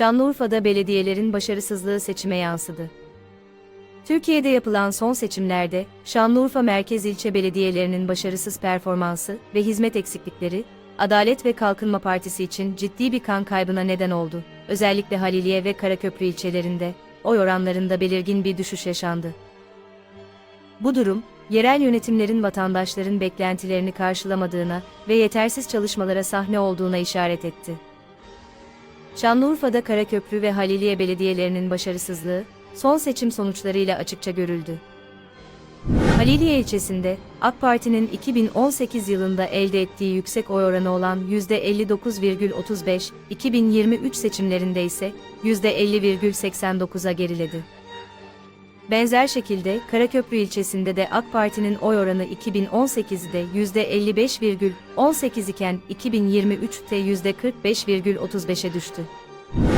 Şanlıurfa'da belediyelerin başarısızlığı seçime yansıdı. Türkiye'de yapılan son seçimlerde Şanlıurfa Merkez İlçe Belediyelerinin başarısız performansı ve hizmet eksiklikleri, Adalet ve Kalkınma Partisi için ciddi bir kan kaybına neden oldu. Özellikle Haliliye ve Karaköprü ilçelerinde oy oranlarında belirgin bir düşüş yaşandı. Bu durum, yerel yönetimlerin vatandaşların beklentilerini karşılamadığına ve yetersiz çalışmalara sahne olduğuna işaret etti. Şanlıurfa'da Karaköprü ve Haliliye belediyelerinin başarısızlığı, son seçim sonuçlarıyla açıkça görüldü. Haliliye ilçesinde, AK Parti'nin 2018 yılında elde ettiği yüksek oy oranı olan %59,35, 2023 seçimlerinde ise %50,89'a geriledi. Benzer şekilde Karaköprü ilçesinde de AK Parti'nin oy oranı 2018'de %55,18 iken 2023'te %45,35'e düştü.